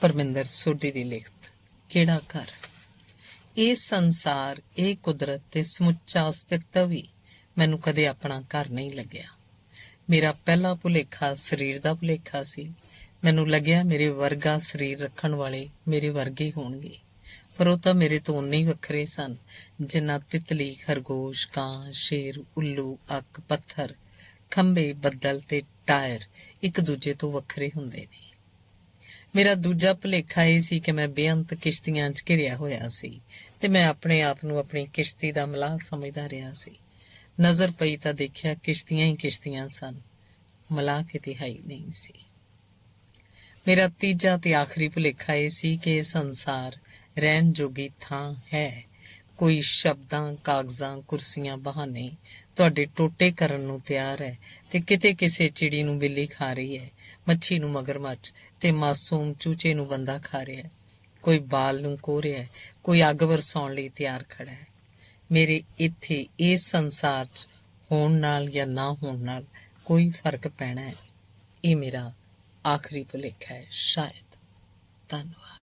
ਪਰਮਿੰਦਰ ਸੋਢੀ ਦੀ ਲਿਖਤ, ਕਿਹੜਾ ਘਰ? ਇਹ ਸੰਸਾਰ, ਇਹ ਕੁਦਰਤ ਤੇ ਸਮੁੱਚਾ ਅਸਤਿਤਵ ਵੀ ਮੈਨੂੰ ਕਦੇ ਆਪਣਾ ਘਰ ਨਹੀਂ ਲੱਗਿਆ। ਮੇਰਾ ਪਹਿਲਾ ਭੁਲੇਖਾ ਸਰੀਰ ਦਾ ਭੁਲੇਖਾ ਸੀ। ਮੈਨੂੰ ਲੱਗਿਆ ਮੇਰੇ ਵਰਗਾ ਸਰੀਰ ਰੱਖਣ ਵਾਲੇ ਮੇਰੇ ਵਰਗੇ ਹੋਣਗੇ। ਪਰ ਉਹ ਤਾਂ ਮੇਰੇ ਤੋਂ ਉਨੇ ਹੀ ਵੱਖਰੇ ਸਨ ਜਿੰਨਾ ਤਿਤਲੀ, ਖਰਗੋਸ਼, ਕਾਂ, ਸ਼ੇਰ, ਉੱਲੂ, ਅੱਕ, ਪੱਥਰ, ਖੰਭੇ, ਬੱਦਲ ਤੇ ਟਾਇਰ ਇੱਕ ਦੂਜੇ ਤੋਂ ਵੱਖਰੇ ਹੁੰਦੇ ਨੇ। ਮੇਰਾ ਦੂਜਾ ਭੁਲੇਖਾ ਇਹ ਸੀ ਕਿ ਮੈਂ ਬੇਅੰਤ ਕਿਸ਼ਤੀਆਂ 'ਚ ਘਿਰਿਆ ਹੋਇਆ ਸੀ ਤੇ ਮੈਂ ਆਪਣੇ ਆਪ ਨੂੰ ਆਪਣੀ ਕਿਸ਼ਤੀ ਦਾ ਮਲਾਹ ਸਮਝਦਾ ਰਿਹਾ ਸੀ। ਨਜ਼ਰ ਪਈ ਤਾਂ ਦੇਖਿਆ ਕਿਸ਼ਤੀਆਂ ਹੀ ਕਿਸ਼ਤੀਆਂ ਸਨ, ਮਲਾਹ ਕਿਤੇ ਹੈ ਨਹੀਂ ਸੀ। ਮੇਰਾ ਤੀਜਾ ਤੇ ਆਖਰੀ ਭੁਲੇਖਾ ਇਹ ਸੀ ਕਿ ਇਹ ਸੰਸਾਰ ਰਹਿਣ ਜੋਗੀ ਥਾਂ ਹੈ। ਕੋਈ ਸ਼ਬਦਾਂ, ਕਾਗਜ਼ਾਂ, ਕੁਰਸੀਆਂ, ਬਹਾਨੇ ਤੁਹਾਡੇ ਟੋਟੇ ਕਰਨ ਨੂੰ ਤਿਆਰ ਹੈ ਤੇ ਕਿਤੇ ਕਿਸੇ ਚਿੜੀ ਨੂੰ ਬਿੱਲੀ ਖਾ ਰਹੀ ਹੈ, ਮੱਛੀ ਨੂੰ ਮਗਰਮੱਛ ਤੇ ਮਾਸੂਮ ਚੂਚੇ ਨੂੰ ਬੰਦਾ ਖਾ ਰਿਹਾ ਹੈ। ਕੋਈ ਬਾਲ ਨੂੰ ਕੋ ਰਿਹਾ ਹੈ, ਕੋਈ ਅੱਗ ਵਰਸਾਉਣ ਲਈ ਤਿਆਰ ਖੜਾ ਹੈ। ਮੇਰੇ ਇੱਥੇ ਇਸ ਸੰਸਾਰ 'ਚ ਹੋਣ ਨਾਲ ਜਾਂ ਨਾ ਹੋਣ ਨਾਲ ਕੋਈ ਫ਼ਰਕ ਪੈਣਾ ਹੈ। ਇਹ ਮੇਰਾ ਆਖਰੀ ਭੁਲੇਖਾ ਹੈ। ਸ਼ਾਇਦ ਧੰਨਵਾਦ।